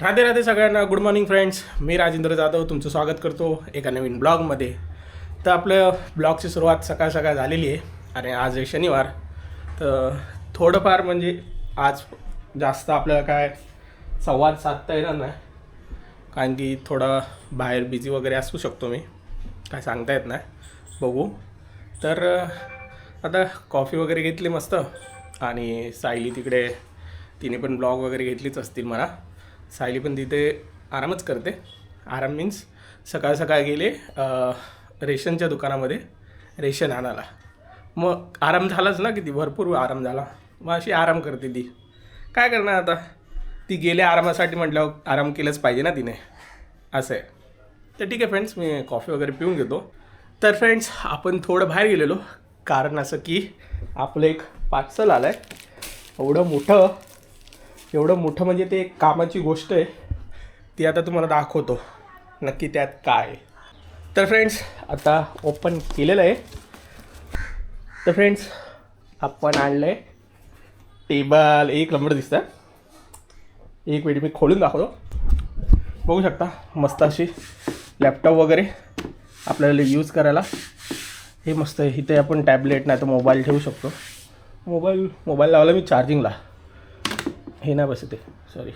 राधे राधे सगळ्यांना good morning friends मी राजेंद्र जाधव तुमचं स्वागत करतो एका नवीन ब्लॉगमध्ये तर आपलं ब्लॉगची सुरुवात सकाळ सकाळ झालेली आहे आणि आज आहे शनिवार. तर थोडंफार म्हणजे आज जास्त आपल्याला काय संवाद साधता येणार नाही. कारण की थोडा बाहेर बिझी वगैरे असू शकतो मी. काय सांगता येत नाही. बघू. तर आता कॉफी वगैरे घेतली मस्त. आणि सायली तिकडे तिने पण ब्लॉग वगैरे घेतलीच असतील मला सायली पण तिथे आरामच करते. आराम मीन्स सकाळ सकाळ गेले रेशनच्या दुकानामध्ये रेशन आणायला. मग आराम झालाच ना किती? भरपूर आराम झाला. मग अशी आराम करते ती. काय करणार आता? ती गेले आरामासाठी म्हटल्यावर आराम केलंच पाहिजे ना तिने. असं आहे. तर ठीक आहे फ्रेंड्स मी कॉफी वगैरे पिऊन घेतो. तर फ्रेंड्स आपण थोडं बाहेर गेलेलो. कारण असं की आपलं एक पार्सल आलं आहे एवढं मोठं एवढं मोठं म्हणजे ते एक कामाची गोष्ट आहे ती आता तुम्हाला दाखवतो. नक्की त्यात काय तर फ्रेंड्स आता ओपन केलेलं आहे. तर फ्रेंड्स आपण आणलं आहे टेबल एक नंबर दिसतं एक वेळी मी खोलून दाखवतो. बघू शकता मस्त अशी लॅपटॉप वगैरे आपल्याला यूज करायला. हे मस्त आहे. इथे आपण टॅबलेट नाही तर मोबाईल ठेवू शकतो. मोबाईल मोबाईल लावला मी चार्जिंगला हे नाही बसत आहे. सॉरी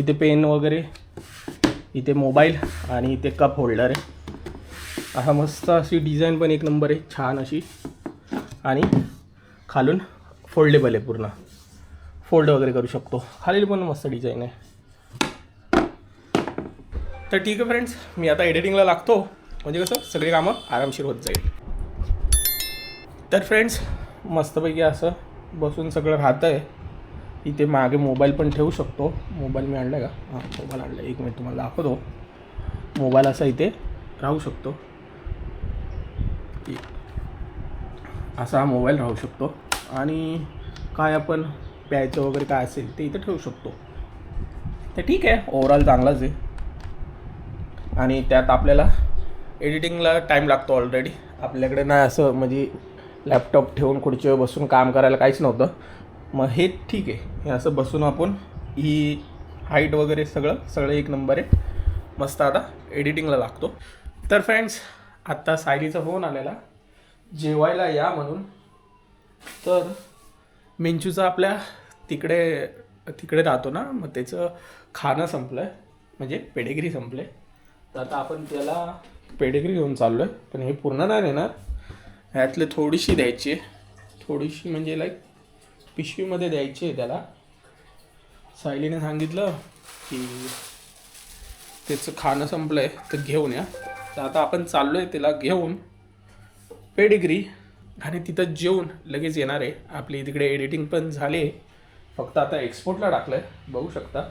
इथे पेन वगैरे इथे मोबाईल आणि इथे कप होल्डर आहे. हा मस्त अशी डिझाईन पण एक नंबर आहे छान अशी. आणि खालून फोल्डेबल आहे पूर्ण. फोल्ड वगैरे करू शकतो. खालील पण मस्त डिझाईन आहे. तर ठीक आहे फ्रेंड्स मी आता एडिटिंगला लागतो. म्हणजे कसं सगळी कामं आरामशीर होत जाईल. तर फ्रेंड्स मस्तपैकी असं बसून सगळं राहतं आहे इथे मागे मोबाईल पण ठेवू शकतो. मोबाईल मी आणला का? हां मोबाईल आणला एक मिनिट तुम्हाला दाखवतो. मोबाईल असा इथे राहू शकतो. असा हा मोबाईल राहू शकतो. आणि काय आपण प्यायचं वगैरे काय असेल ते इथे ठेवू शकतो. तर ठीक आहे. ओवरऑल चांगलाच आहे. आणि त्यात आपल्याला एडिटिंगला टाईम लागतो ऑलरेडी आपल्याकडे नाही असं म्हणजे लॅपटॉप ठेवून खुर्चीवर बसून काम करायला काहीच नव्हतं. मग हे ठीक आहे. हे असं बसून आपण ही हाईट वगैरे सगळं सगळं एक नंबर आहे. मस्त आता एडिटिंगला लागतो. तर फ्रेंड्स आत्ता सायलीचा फोन आलेला. जेवायला या म्हणून. तर मेंचूचा आपल्या तिकडे तिकडे राहतो ना मग त्याचं खाणं संपलं आहे म्हणजे पेडेगिरी संपले तर आता आपण त्याला पेडेगिरी घेऊन चाललो आहे पण हे पूर्ण नाही देणार. ह्यातले थोडीशी द्यायची आहे. थोडीशी म्हणजे लाईक पिशवीमध्ये द्यायची आहे त्याला. सायलीने सांगितलं की त्याचं खाणं संपलं आहे तर घेऊन या. तर आता आपण चाललो आहे त्याला घेऊन. पेडिग्री. आणि तिथं जेवून लगेच येणार आहे. आपली तिकडे एडिटिंग पण झाली. आहे फक्त आता एक्सपोर्टला टाकलं आहे बघू शकता.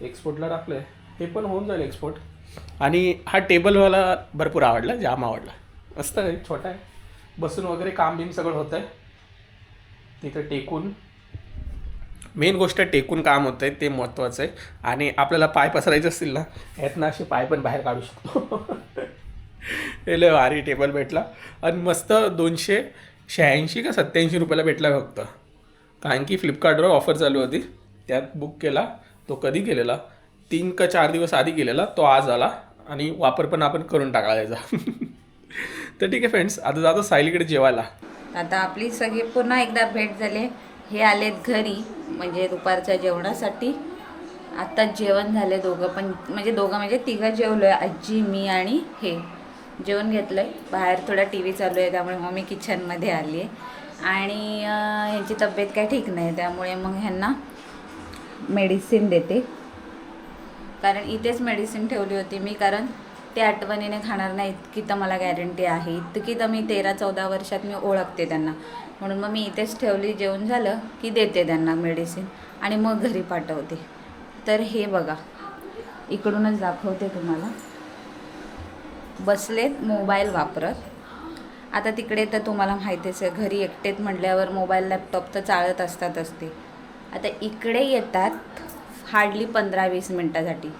एक्सपोर्टला टाकलं आहे हे पण होऊन जाईल एक्सपोर्ट आणि हा टेबल मला भरपूर आवडला जाम आवडला. मस्त आहे छोटा आहे. बसून वगैरे काम बिम सगळं होतं आहे तिथं टेकून मेन गोष्ट टेकून काम होतं आहे ते महत्त्वाचं आहे. आणि आपल्याला पाय पसरायचे असतील ना यातनं असे पाय पण बाहेर काढू शकतो. हे लय भारी टेबल भेटला. आणि मस्त दोनशे शहाऐंशी का सत्याऐंशी रुपयाला भेटला फक्त. कारण की फ्लिपकार्टवर ऑफर चालू होती. त्यात बुक केला तो कधी केलेला तीन का चार दिवस आधी केलेला तो आज आला. आणि वापर पण आपण करून टाकला त्याचा तर ठीक आहे फ्रेंड्स आता जातो सायलीकडे जेवायला. आता आपली सगळी पुन्हा एकदा भेट झाली. हे आलेत घरी म्हणजे दुपारच्या जेवणासाठी. आता जेवण झाले दोघं पण म्हणजे दोघं म्हणजे तिघं जेवलो आहे आजी मी आणि हे. जेवण घेतलं आहे बाहेर थोडा टी व्ही चालू आहे त्यामुळे मग मी किचनमध्ये आली आहे आणि ह्यांची तब्येत काय ठीक नाही त्यामुळे मग ह्यांना मेडिसिन देते. कारण इथेच मेडिसिन ठेवली होती मी कारण ते आठवणीने खाणार नाही इतकी तर मला गॅरंटी आहे. इतकी तर मी तेरा चौदा वर्षात मी ओळखते त्यांना. म्हणून मग मी इथेच ठेवली जेवण झालं की देते त्यांना मेडिसिन आणि मग घरी पाठवते. तर हे बघा इकडूनच दाखवते तुम्हाला. बसलेत मोबाईल वापरत. आता तिकडे तर तुम्हाला माहितीच आहे घरी एकटेत म्हटल्यावर मोबाईल लॅपटॉप तर चालत असतातच ते आता इकडे येतात हार्डली पंधरा वीस मिनटासाठी.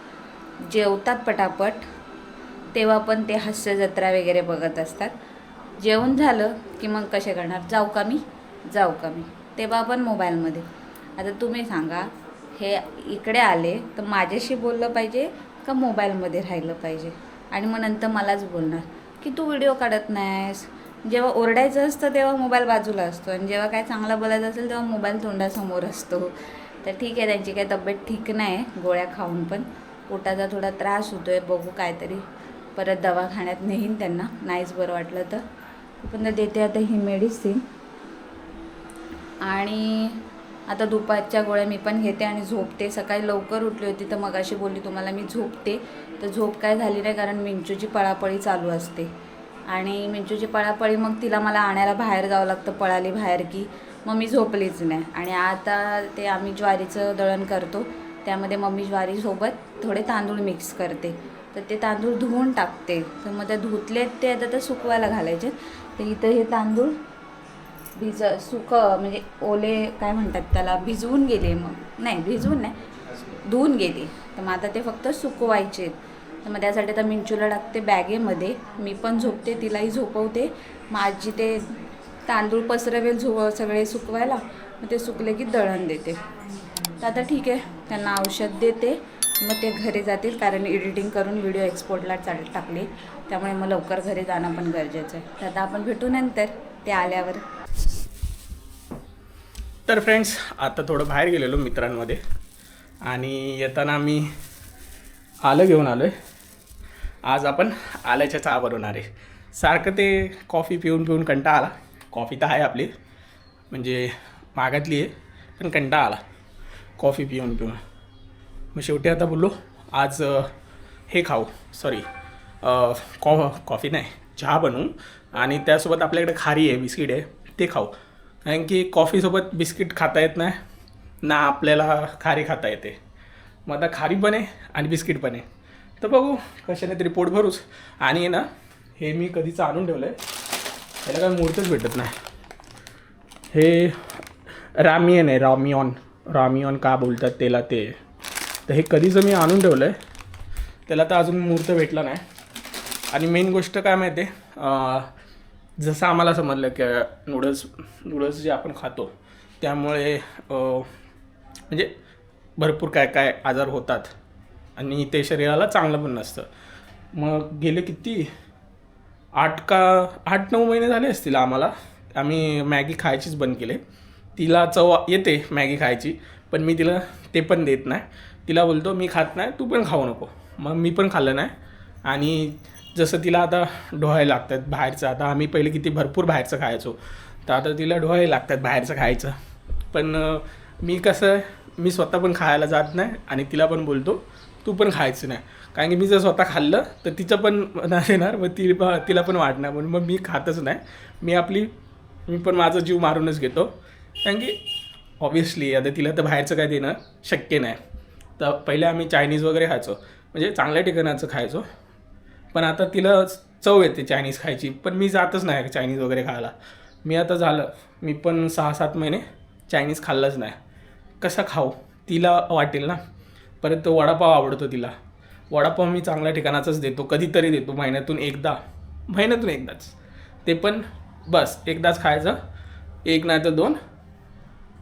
जेवतात पटापट. तेव्हा पण ते हास्य जत्रा वगैरे बघत असतात. जेवण झालं की मग कसे करणार? जाऊ का मी? जाऊ का मी? तेव्हा पण मोबाईलमध्ये. आता तुम्ही सांगा हे इकडे आले तर माझ्याशी बोललं पाहिजे का मोबाईलमध्ये राहिलं पाहिजे? आणि मग नंतर मलाच बोलणार की तू व्हिडिओ काढत नाहीस. जेव्हा ओरडायचं असतं तेव्हा मोबाईल बाजूला असतो आणि जेव्हा काय चांगला बोलायचं असेल तेव्हा मोबाईल तोंडासमोर असतो. तर ठीक आहे त्यांची काही तब्येत ठीक नाही आहे गोळ्या खाऊन पण. पोटाचा थोडा त्रास होतो आहे बघू काहीतरी परत दवाखान्यात नेईन त्यांना. नाहीच बरं वाटलं तर. पण देते आता ही मेडिसिन आणि आता दुपारच्या गोळ्या मी पण घेते आणि झोपते. सकाळी लवकर उठली होती तर मग अशी बोलली तुम्हाला मी झोपते. तर झोप काय झाली नाही कारण मिंचूची पळापळी चालू असते. आणि मिंचूची पळापळी मग तिला मला आणायला बाहेर जावं लागतं पळाली बाहेर की. मग मी झोपलीच नाही. आणि आता ते आम्ही ज्वारीचं दळण करतो. त्यामध्ये मम्मी ज्वारीसोबत थोडे तांदूळ मिक्स करते. तर ते तांदूळ धुवून टाकते. तर मग ते धुतलेत ते आता तर सुकवायला घालायचे. तर इथं हे तांदूळ भिज सुक म्हणजे ओले काय म्हणतात त्याला? भिजवून गेले मग. नाही भिजवून नाही. धुवून गेले. तर मग आता ते फक्त सुकवायचे. तर मग त्यासाठी आता मिंचूला टाकते बॅगेमध्ये. मी पण झोपते तिलाही झोपवते. मग आजी ते तांदूळ पसरवेल झो सगळे सुकवायला. मग ते सुकले की दळण देते. तर आता ठीक आहे. त्यांना औषध देते. मग ते घरी जातील कारण एडिटिंग करून व्हिडिओ एक्सपोर्टला चाल टाकले. त्यामुळे मग लवकर घरी जाणं पण गरजेचं आहे. तर आता आपण भेटू नंतर. ते आल्यावर. तर फ्रेंड्स आता थोडं बाहेर गेलेलो मित्रांमध्ये. आणि येताना आम्ही आलं घेऊन आलो आहे आज आपण आल्याच्या चहा बनवणार आहे. सारखं ते कॉफी पिऊन पिऊन कंटा आला. कॉफी तर आहे आपली. म्हणजे मागातली आहे पण कंटा आला. कॉफी पिऊन पिऊन. मग शेवटी आता बोललो आज हे खाऊ. सॉरी कॉ कॉफी नाही चहा बनवू. आणि त्यासोबत आपल्याकडे खारी आहे बिस्किट आहे ते खाऊ. कारण की कॉफीसोबत बिस्किट खाता येत नाही ना आपल्याला खारी खाता येते. मग आता खारी पण आहे आणि बिस्किट पण आहे. तर बघू कशाने तरी पोट भरूच आणि ना हे मी कधीचं आणून ठेवलं आहे त्याला काय मूर्तच भेटत नाही. हे रामियन आहे रामियॉन. रामियॉन का बोलतात त्याला ते? तर हे कधीचं मी आणून ठेवलं आहे त्याला तर अजून मुहूर्त भेटला नाही. आणि मेन गोष्ट काय माहिती आहे जसं आम्हाला समजलं की नूडल्स नूडल्स जे आपण खातो त्यामुळे म्हणजे भरपूर काय काय आजार होतात. आणि ते शरीराला चांगलं पण नसतं. मग गेले किती? आठ का आठ नऊ महिने झाले असतील आम्हाला. आम्ही मॅगी खायचीच बंद केले. तिला चव येते मॅगी खायची पण मी तिला ते पण देत नाही. तिला बोलतो मी खात नाही तू पण खाऊ नको. मग मी पण खाल्लं नाही. आणि जसं तिला आता डोहाय लागतात बाहेरचं आता आम्ही पहिले किती भरपूर बाहेरचं खायचो. तर आता तिला डोहाय लागतात बाहेरचं खायचं. पण मी कसं मी स्वतः पण खायला जात नाही आणि तिला पण बोलतो तू पण खायचं नाही. कारण की मी जर स्वतः खाल्लं तर तिचं पण नाही येणार मग ती तिला पण वाटणार. म्हणून मग मी खातच नाही. मी आपली मी पण माझा जीव मारूनच घेतो. कारण की ऑब्वियसली आता तिला तर बाहेरचं काय देणं शक्य नाही. तर पहिले आम्ही चायनीज वगैरे खायचो. म्हणजे चांगल्या ठिकाणाचं खायचो. पण आता तिला चव येते चायनीज खायची. पण मी जातच नाही चायनीज वगैरे खायला. मी आता झालं. मी पण सहा सात महिने चायनीज खाल्लंच नाही. कसं खाऊ? तिला वाटेल ना. परत तो वडापाव आवडतो तिला. वडापाव मी चांगल्या ठिकाणाचाच देतो. कधीतरी देतो. महिन्यातून एकदा. महिन्यातून एकदाच. ते पण बस एकदाच खायचं. एक नाही तर दोन.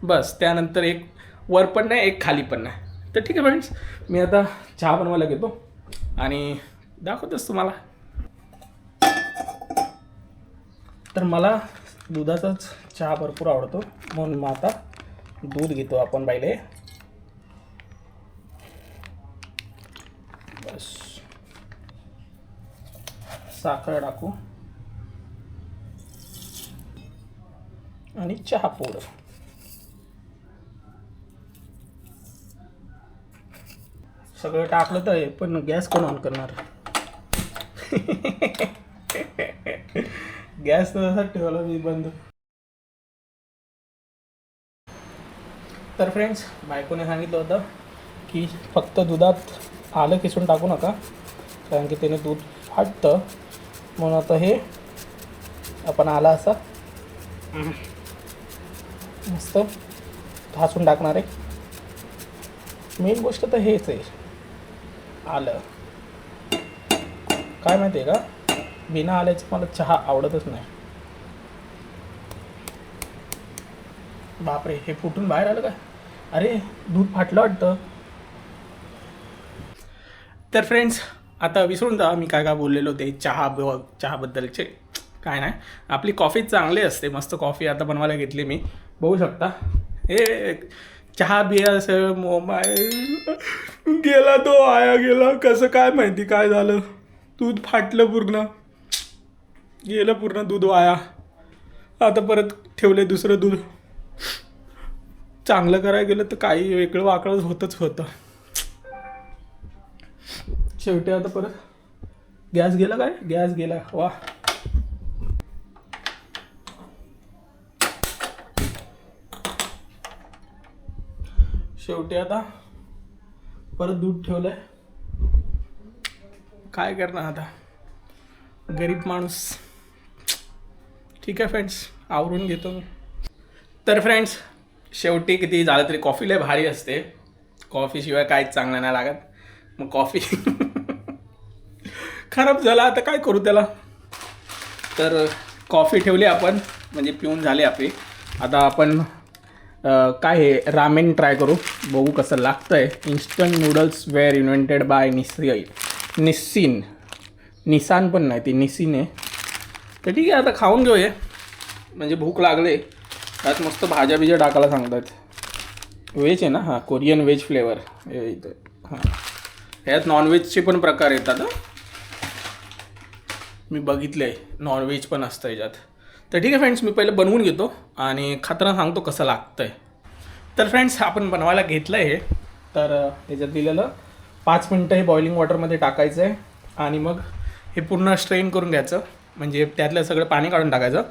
बस त्यानंतर एक वर पण नाही एक खाली पण नाही. तर ठीक आहे फ्रेंड्स मी आता चहा बनवायला घेतो आणि दाखवतोच तुम्हाला. तर मला दुधाचाच चहा भरपूर आवडतो म्हणून मग आता दूध घेतो आपण पहिले बस. साखर टाकू. आणि चहा पोड सगळं टाकलं तर आहे पण गॅस कोण ऑन करणार? गॅस तर ठेवला मी बंद. तर फ्रेंड्स बायकोने सांगितलं होतं की फक्त दुधात आलं किसून टाकू नका कारण की त्याने दूध फाटतं. म्हणून आता हे आपण आला असा. मस्त घासून टाकणार आहे. मेन गोष्ट तर हेच आहे. आलं. काय माहिती आहे का? बिना आल्याचं मला चहा आवडतच नाही. बापरे हे फुटून बाहेर आलं का अरे दूध फाटलं वाटतं. तर फ्रेंड्स आता विसरून जा मी काय काय बोललेलो ते चहा ब चहाबद्दलचे. काय नाही आपली कॉफी चांगली असते मस्त कॉफी आता बनवायला घेतली मी. बघू शकता. हे चहा बिया असं मोबाईल गेला तो आया गेला. कसं काय माहिती काय झालं? दूध फाटलं पूर्ण. गेलं पूर्ण दूध वाया. आता परत ठेवले दुसरं दूध. चांगलं करायला गेलं तर काही वेगळं वाकडंच होतच होतं. शेवटी आता परत गॅस गेला काय? गॅस गेला. वा. शेवटी आता परत दूध ठेवलंय. काय करणार आता? गरीब माणूस. ठीक आहे फ्रेंड्स आवरून घेतो मी. तर फ्रेंड्स शेवटी किती झालं तरी कॉफी लय भारी असते. कॉफीशिवाय काहीच चांगलं नाही लागत. मग कॉफी खराब झाला आता काय करू त्याला? तर कॉफी ठेवली आपण. म्हणजे पिऊन झाली आपली. आता आपण काय हे रामेन ट्राय करू. बघू कसं लागतं आहे instant noodles were invented by निसी Nissin Nissan पण नाही ती निसीन आहे. तर ठीक आहे आता खाऊन घेऊया. म्हणजे भूक लागले. त्यात मस्त भाज्या बिज्या टाकायला सांगतात. व्हेज आहे ना? हां कोरियन व्हेज फ्लेवर हे इथं. हां. ह्यात नॉनव्हेजचे पण प्रकार येतात मी बघितले आहे नॉनव्हेज पण असतं याच्यात तर ठीक आहे फ्रेंड्स मी पहिले बनवून घेतो आणि खाताना सांगतो कसं लागतं आहे तर फ्रेंड्स आपण बनवायला घेतलं आहे हे. तर त्याच्यात दिलेलं पाच मिनटं हे बॉइलिंग वॉटरमध्ये टाकायचं आहे आणि मग हे पूर्ण स्ट्रेन करून घ्यायचं. म्हणजे त्यातलं सगळं पाणी काढून टाकायचं.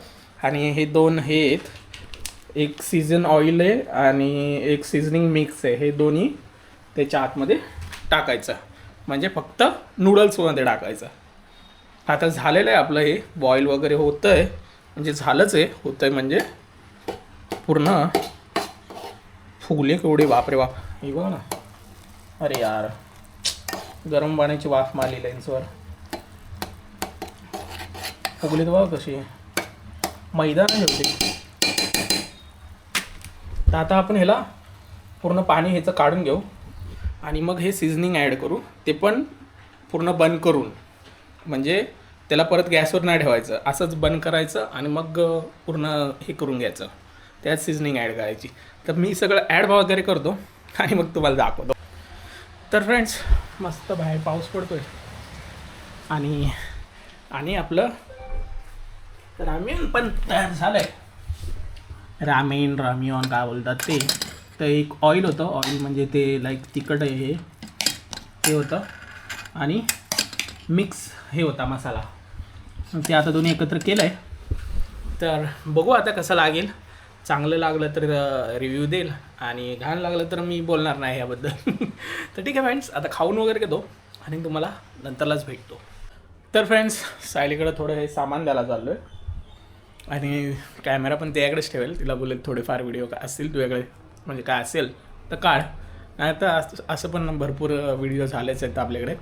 आणि हे दोन हे आहेत. एक सीझन ऑइल आहे आणि एक सीझनिंग मिक्स आहे. हे दोन्ही त्याच्या आतमध्ये टाकायचं. म्हणजे फक्त नूडल्समध्ये टाकायचं. आता झालेलं आहे आपलं हे बॉईल वगैरे होतं आहे म्हणजे झालंच आहे होतं आहे म्हणजे. पूर्ण फुगले केवढे बापरे बाप. हे बघ ना. अरे यार. गरम पाण्याची वाफ मारली लेन्सवर फुगले तर बघ कशी. मैदा नाही होते तर आता आपण ह्याला पूर्ण पाणी ह्याचं काढून घेऊ. आणि मग हे सिझनिंग ॲड करू. ते पण पूर्ण बंद करून. म्हणजे त्याला परत गॅसवर नाही ठेवायचं. असंच बंद करायचं आणि मग पूर्ण हे करून घ्यायचं. त्यात सिझनिंग ॲड करायची. तर मी सगळं ॲड वगैरे करतो आणि मग तुम्हाला दाखवतो. तर फ्रेंड्स मस्त बाहेर पाऊस पडतो आहे आणि आणि आपलं रामेन पण तयार झालं आहे रामेन रामियॉन काय बोलतात ते. तर एक ऑइल होतं. ऑइल म्हणजे ते लाईक तिखट आहे हे. ते होतं. आणि मिक्स हे होता मसाला. ते आता दोन्ही एकत्र केलं आहे तर बघू आता कसं लागेल. चांगलं लागलं तर रिव्ह्यू देईल. आणि घाण लागलं तर मी बोलणार नाही याबद्दल. तर ठीक आहे फ्रेंड्स आता खाऊन वगैरे घेतो आणि तुम्हाला नंतरलाच भेटतो. तर फ्रेंड्स सायलीकडे थोडं हे सामान द्यायला चाललो आहे आणि कॅमेरा पण त्याकडेच ठेवेल. तिला बोलेल थोडेफार व्हिडिओ काय असतील तुझ्याकडे म्हणजे काय असेल तर काढ. नाही तर असं असं पण भरपूर व्हिडिओ झालेच आहेत आपल्याकडे.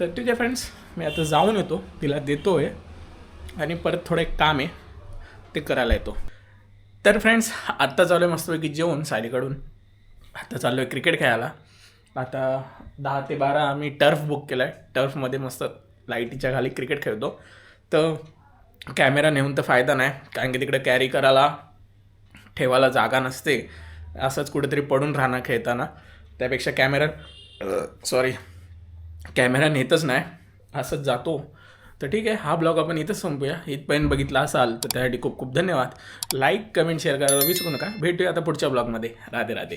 तर ठीक आहे फ्रेंड्स मी आता जाऊन येतो. तिला देतो आहे आणि परत थोडं एक काम आहे. ते करायला येतो. तर फ्रेंड्स आत्ता चालू आहे मस्तपैकी जेवण सायलीकडून. आता चाललो आहे क्रिकेट खेळायला. आता दहा ते बारा आम्ही टर्फ बुक केला आहे टर्फमध्ये मस्त लाईटीच्या खाली क्रिकेट खेळतो. तर कॅमेरा नेऊन तर फायदा नाही. कारण की तिकडे कॅरी करायला ठेवायला जागा नसते. असंच कुठेतरी पडून राहणं खेळताना. त्यापेक्षा कॅमेरा सॉरी कॅमेरा नेतच नाही असंच जातो. तर ठीक आहे हा ब्लॉग आपण इथंच संपूया. इथपर्यंत बघितला असाल तर त्यासाठी खूप खूप धन्यवाद. लाईक कमेंट शेअर करायला विसरू नका. भेटूया आता पुढच्या ब्लॉगमध्ये. राधे राधे.